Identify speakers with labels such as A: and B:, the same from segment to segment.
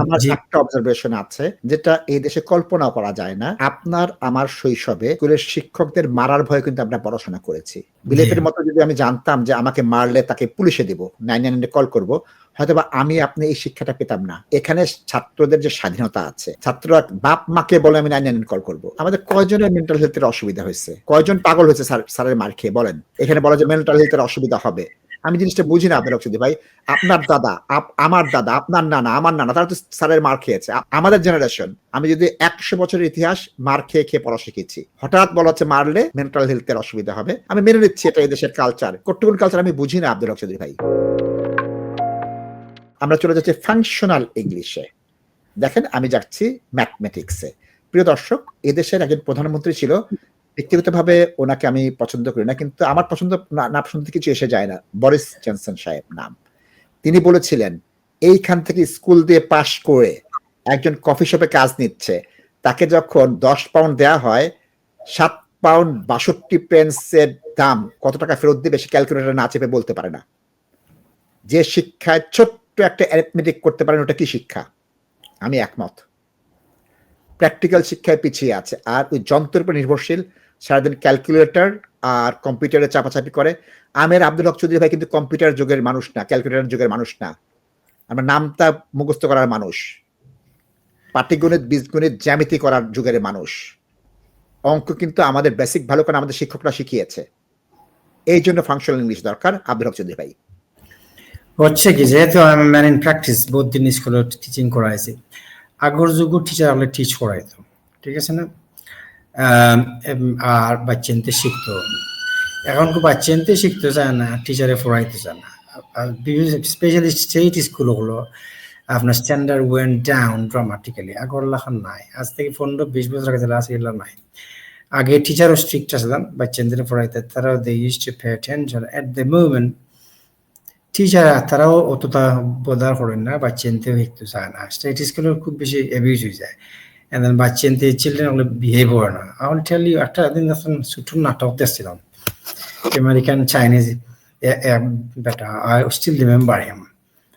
A: আমার একটা অবজারভেশন আছে যেটা এই দেশে কল্পনাও করা যায় না। আপনার আমার শৈশবে স্কুলের শিক্ষকদের মারার ভয়ে কিন্তু আমরা পড়াশোনা করেছি। বিলেতের মতো যদি আমি জানতাম যে আমাকে মারলে তাকে পুলিশে দিব, 999 এ কল করব। হয়তোবা আমি আপনি এই শিক্ষাটা পেতাম না। এখানে ছাত্রদের যে স্বাধীনতা আছে, ছাত্ররা বাপ মাকে বলে আমি 999 কল করব। আমাদের কয়জনের মেন্টাল হেলথের অসুবিধা হয়েছে? কয়জন পাগল হয়েছে স্যার স্যারের মার খেয়ে বলেন? এখানে বলা যে মেন্টাল হেলথ এর অসুবিধা হবে। আমি জিনিসটা বুঝি না রশিদ ভাই। আপনার দাদা, আমার দাদা, আপনার নানা, আমার নানা তারা তো স্যারের মার খেয়েছে। আমাদের জেনারেশন আমি যদি ১০০ বছরের ইতিহাস মার খেয়ে, খেয়ে পড়া শিখেছি। হঠাৎ বলা হচ্ছে মারলে মেন্টাল হেলথ এর অসুবিধা হবে। আমি মেনে নিচ্ছি এটা এই দেশের কালচার। কট্টুকুল কালচার আমি বুঝি না আব্দুল রশিদ ভাই। আমরা চলে যাচ্ছি ফাংশনাল ইংলিশে। দেখেন আমি যাচ্ছি ম্যাথমেটিক্সে। প্রিয় দর্শক, এদেশের একজন প্রধানমন্ত্রী ছিল। ব্যক্তিগতভাবে ওনাকে আমি পছন্দ করি না। কিন্তু আমার পছন্দ না পছন্দ কিছু এসে যায় না। বরিস জনসন সাহেব নাম। তিনি বলেছিলেন, এইখান থেকে স্কুল দিয়ে পাশ করে একজন কফি শপে কাজ নিচ্ছে। তাকে যখন ১০ পাউন্ড দেয়া হয়, ৭ পাউন্ড ৬২ পেন্সের দাম কত টাকা ফেরত দিবে সে ক্যালকুলেটর না চেপে বলতে পারে না। যে শিক্ষায় ছোট্ট একটা অ্যারিথমেটিক করতে পারেন ওটা কি শিক্ষা? আমি একমত। প্র্যাকটিক্যাল শিক্ষায় পিছিয়ে আছে। আর ওই যন্ত্রের উপর নির্ভরশীল সারাদিন ক্যালকুলেটর আর কম্পিউটারে চাপাচাপি করে। আমের আব্দুল হক চৌধুরী ভাই কিন্তু কম্পিউটার যুগের মানুষ না, ক্যালকুলেটর যুগের মানুষ না। আমরা নামটা মুখস্থ করার মানুষ। পাটিগণিত, বীজগণিত, জ্যামিতি করার যুগের মানুষ। অঙ্ক কিন্তু আমাদের বেসিক ভালো করে আমাদের শিক্ষকরা শিখিয়েছে। এই জন্য ফাংশনাল ইংলিশ দরকার আব্দুল হক চৌধুরী ভাই।
B: হচ্ছে কি যেহেতু ম্যান ইন প্র্যাকটিস বহুত দিন স্কুলে টিচিং করাইছি আগর যুগ টিচার হলে টিচ করাইতো ঠিক আছে না আর বাচ্চানতে শিখতো এখন বাচ্চানতে শিখতে চায় না টিচারে পড়াইতে চায় না। স্পেশালি স্টেট স্কুলগুলো আপনার স্ট্যান্ডার্ড ওয়েন ডাউন ড্রামাটিক্যালি আগর লাখান নাই। আজ থেকে পনেরো বিশ বছর আগে আছে, এগুলো নাই। আগে টিচারও স্ট্রিক্ট আসলাম বাচ্চাদের পড়াইতে। তারাও they use to pay attention at the movement teacher তারাও অতটা বোধার করেন না বা চিনতেও শিখতে চায় না। স্টেট স্কুলের খুব বেশি অ্যাবিউজ হয়ে যায়। And then বা চিনতে চিলড্রেন ওগুলো বিহেভ করে না। আই উইল টেল ইউ একটা দিন যখন ছোট নাটক দেখছিলাম আমেরিকান চাইনিজ বেটা আই স্টিল রিমেম্বার হিম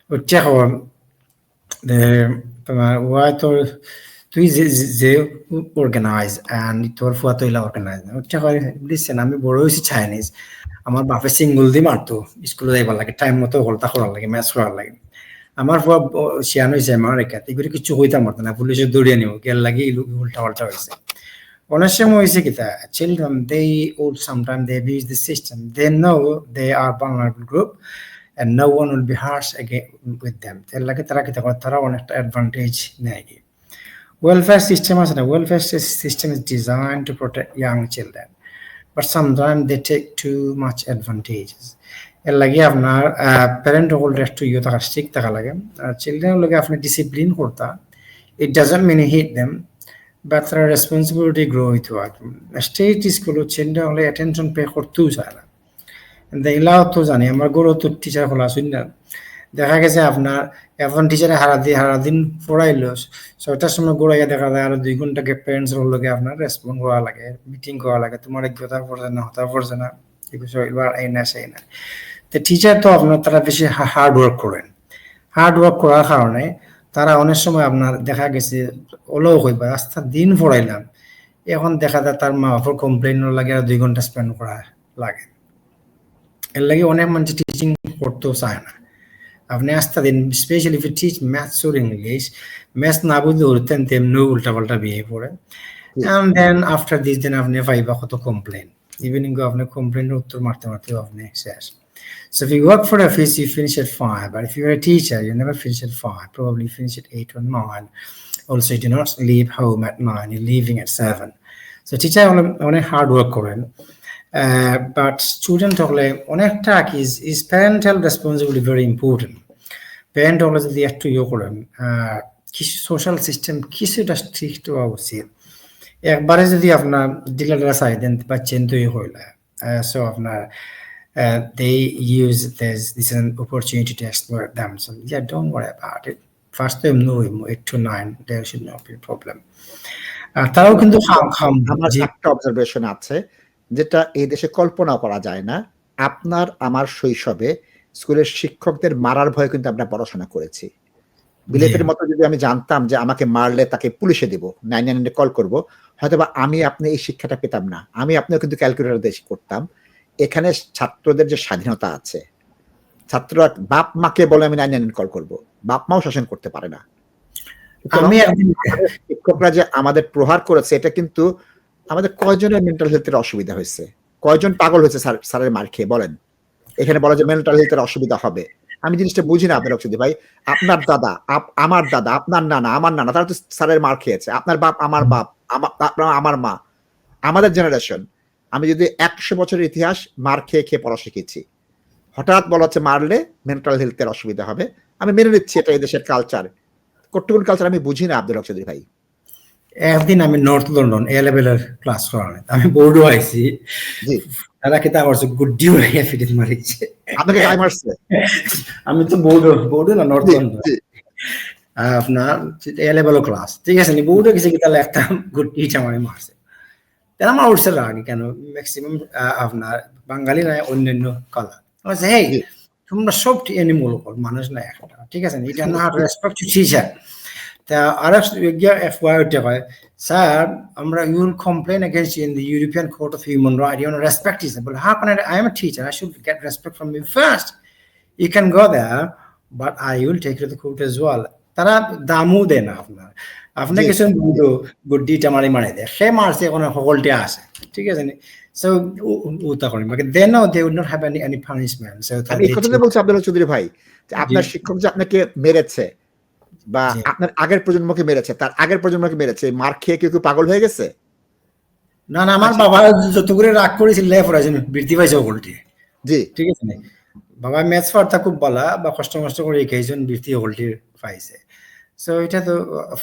B: ওটা হল তোমার ওয়াই তোর, তুই যে যে অর্গানাইজ অ্যান্ড তোর ফুয়া তৈলা অর্গানাইজ হয় লিসেন আমি বড় হয়েছি চাইনিজ আমার বাপে সিঙ্গুল দিয়ে মারতো স্কুলে যাইবার লাগে টাইম মতো হলতা করার লাগে ম্যাচ করার লাগে। আমার ফুয়া শিয়ান হয়েছে আমার রেখাত এগুলো কিছু হইতাম পারতো না পুলিশে দৌড়িয়ে নিব গেল লাগে উল্টা পাল্টা হয়েছে অনেক সময় হয়েছে কি children they all sometime they abuse the system they know they are vulnerable group no one will be harsh again with them তার লাগে তারা কি তারা অনেকটা অ্যাডভান্টেজ নেয় system আছে না welfare system is designed to protect young children but sometimes they take too much advantages এর লাগে আপনার প্যারেন্ট হল একটু ইয়ে থাকা স্ট্রিক থাকা লাগে। আর চিলড্রেন লগে আপনি ডিসিপ্লিন করতা it doesn't mean hit them but তারা রেসপন্সিবিলিটি গ্রো হইতে হয় স্টেট স্কুল চিলড্রেন হলে অ্যাটেনশন পে করতেও চায় না। এগুলাও তো জানি আমার গরু তো টিচার খোলা শুন না। দেখা গেছে আপনার এখন টিচারে হারা দিয়ে হারা দিন পড়াইলো ছয়টার সময় গোড়াইয়া দেখা যায় আর দুই ঘন্টাকে প্যারেন্টস লগে আপনার রেসপন্ড করা লাগে মিটিং করা লাগে। তোমার যোগ্যতা পড়ছে না হতা পড়ছে না এগুলো এবার এই না সেই না তো টিচার তো আপনার তারা বেশি হার্ড ওয়ার্ক করেন। হার্ড ওয়ার্ক করার কারণে তারা অনেক সময় আপনার দেখা গেছে ওলো হইবা আস্থা দিন পড়াইলাম এখন দেখা যায় তার মা বাবার কমপ্লেন লাগে আর দুই ঘণ্টা স্পেন্ড করা লাগে। এর লাগে অনেক মানুষ টিচিং করতেও চায় না। আপনি আস্থা দিন specially if teach maths or English maths না বুঝলে উঠতেন তেমনি উল্টা পাল্টা বিয়ে পড়ে and then after this then আপনি পাইবা কত কমপ্লেন ইভিনিং আপনি কমপ্লেনের উত্তর মারতে মারতেও আপনি শেষ। So if you work for a office, you finish at five. But if you're a teacher, you never finish at five. Probably finish at eight or nine. Also, you do not leave home at nine. You're leaving at seven. So teacher অনেক hard work করেন but student হলে অনেকটা কি is parental responsibility very important parent হলে যদি একটু ইয়ে করেন কিছু সোশ্যাল সিস্টেম কিছুটা স্ট্রিক্ট হওয়া উচিত একবারে যদি আপনার ডিলাররা চাই দেন বা চেন তৈরি হইলে সো আপনার Uh, they use this this is an opportunity to explore them. So yeah, don't worry about it. First time no eight to nine, there should not be a problem. তারাও কিন্তু
A: আমার একটা observation আছে যেটা এই দেশে কল্পনাও করা যায় না। আপনার আমার শৈশবে স্কুলের শিক্ষকদের মারার ভয়ে কিন্তু আমরা পড়াশোনা করেছি। বিলেতের মতো যদি আমি জানতাম যে আমাকে মারলে তাকে পুলিশে দিব নাইন নাইন কল করব হয়তো বা আমি আপনি এই শিক্ষাটা পেতাম না আমি আপনিও কিন্তু ক্যালকুলেটর দিয়ে করতাম এখানে ছাত্রদের যে স্বাধীনতা আছে ছাত্ররা বাপ মাকে বলে আমি নাইন নাইন কল করব। বাপ মাও শাসন করতে পারে না।
B: আমি
A: শিক্ষকরা যে আমাদের প্রহার করেছে এটা কিন্তু আমাদের কয়জনের মেন্টাল হেলথের অসুবিধা হয়েছে? কয়জন পাগল হয়েছে স্যার স্যারের মার খেয়ে বলেন? এখানে বলা যে মেন্টাল হেলথের অসুবিধা হবে। আমি জিনিসটা বুঝি না আপনার অক্ষদি ভাই। আপনার দাদা আমার দাদা আপনার নানা আমার নানা তারা তো স্যারের মার খেয়েছে। আপনার বাপ আমার বাপ আপনার আমার মা। আমাদের জেনারেশন আমি যদি একশো বছরের ইতিহাস মার খেয়ে খেয়ে পড়া শিখেছি। হঠাৎ বলা হচ্ছে মারলে মেন্টাল হেলথের অসুবিধা হবে। আমি মেনে নিচ্ছি এটা এই দেশের কালচার কট্টুকুন কালচার আমি বুঝি না আব্দুল রক্ষদি ভাই।
B: একদিন আমি নর্থ লন্ডন এ লেভেলের ক্লাস করানো। আমি আইছি। তারা গুড্ডি ফিরিত মারিছে।
A: আপনাকে গায়ে মারছে?
B: আমি তো বোর্ড বোর্ডও না নর্থ লন্ডন আপনার এ লেভেল ক্লাস ঠিক আছে বোর্ডে কিছু কিতা লেখতাম গুড্ডি চামারি মারছে। তারা আমার উঠছে রাগ কেন ম্যাক্সিমাম আপনার বাঙালি নয় অন্যান্য কালার বলছে হেই। তোমরা সব এনিমল মানুষ না একটা ঠিক আছে এটা না রেসপেক্ট টু টিচার তা আর এফ ওয়াই হয় স্যার আমরা you will complain against in the European court of human right you respect is বলে how can I am a teacher I should get respect from you first you can go there but I will take you the court as well তারা দামও দেয় না আপনার। আপনি কিছু বুঝো গুড্ডিটা মারি মারি দেয় সে মারছে এখন সকলটা আছে ঠিক আছে নি? সো উতা করেন বাকি they would not have any any punishment so
A: আমি এই কথাটা বলছি আব্দুল চৌধুরী ভাই যে আপনার শিক্ষক যে আপনাকে মেরেছে বা আপনার আগের প্রজন্মকে মেরেছে তার আগের প্রজন্মকে মেরেছে মার খেয়ে কেউ কেউ পাগল হয়ে গেছে?
B: না না আমার বাবা যত করে রাগ করেছিল লে পড়াইছেন বৃত্তি পাইছে সকলটি
A: জি।
B: ঠিক আছে নি? বাবা পড়তা খুব বলা বা কষ্ট মষ্ট করে একেইজন বৃত্তি সকলটি পাইছে। সো এটা তো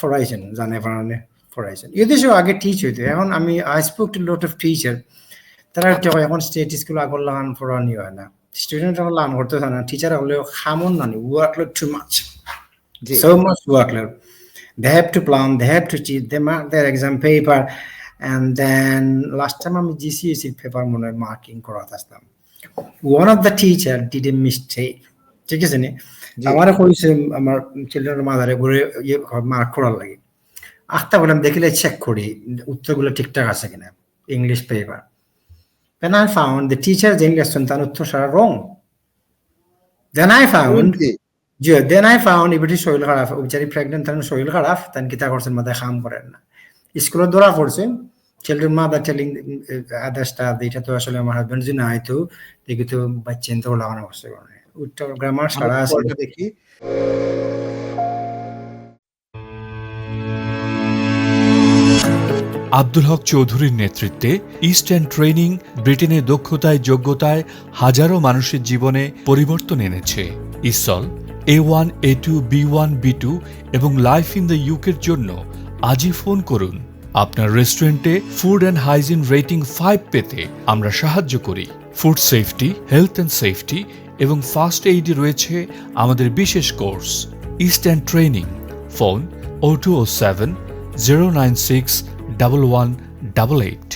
B: পড়াইছেন জানে পারানে পড়াইছেন এই দেশেও আগে টিচ হইতো এখন আমি I spoke to lot of teacher তারা এখন স্টেট স্কুল আগর লাগান ফরানি হয় না। স্টুডেন্ট এখন লাগান করতে থাকে না। টিচার হলেও খামন নানি ওয়ার্কলোড টু মাচ
A: জি।
B: So much workload. They have to plan, they have to cheat, they mark their exam paper, and then last time আমি GCSE পেপার মনে হয় marking করাতে আসতাম। One of the teacher did a mistake ঠিক আছে নি। আমার কইছে আমার চিলড্রেন মাদারে ঘুরে ইয়ে মার্ক করার লাগে। আখতা বললাম দেখিলে চেক করি উত্তরগুলো ঠিকঠাক আছে কিনা? English paper Then I found the teacher যে ইংলিশ তার উত্তর সারা wrong. Then I found
A: জি
B: দেন আই ফাউন্ড ইবিটি শরীর খারাপ বেচারি প্রেগনেন্ট তার শরীর খারাপ তান কিতা করছেন? মাথায় খাম করেন না। স্কুলে ধরা পড়ছে children mother telling other staff এটা তো আসলে আমার হাজবেন্ড যদি না হয়তো দেখি তো বাচ্চেন তো লাগানো অবস্থা করে উত্তর গ্রামার সারা আছে।
A: দেখি।
C: আব্দুল হক চৌধুরীর নেতৃত্বে ইস্টার্ন ট্রেনিং ব্রিটেনের দক্ষতায় যোগ্যতায় হাজারো মানুষের জীবনে পরিবর্তন এনেছে। Isle A one A two B one B two এবং লাইফ ইন দ্য ইউকের জন্য আজই ফোন করুন। আপনার রেস্টুরেন্টে food and hygiene rating five পেতে আমরা সাহায্য করি। Food safety health and safety এবং ফার্স্ট এইডে রয়েছে আমাদের বিশেষ course eastern training phone O two O seven zero nine six double one double eight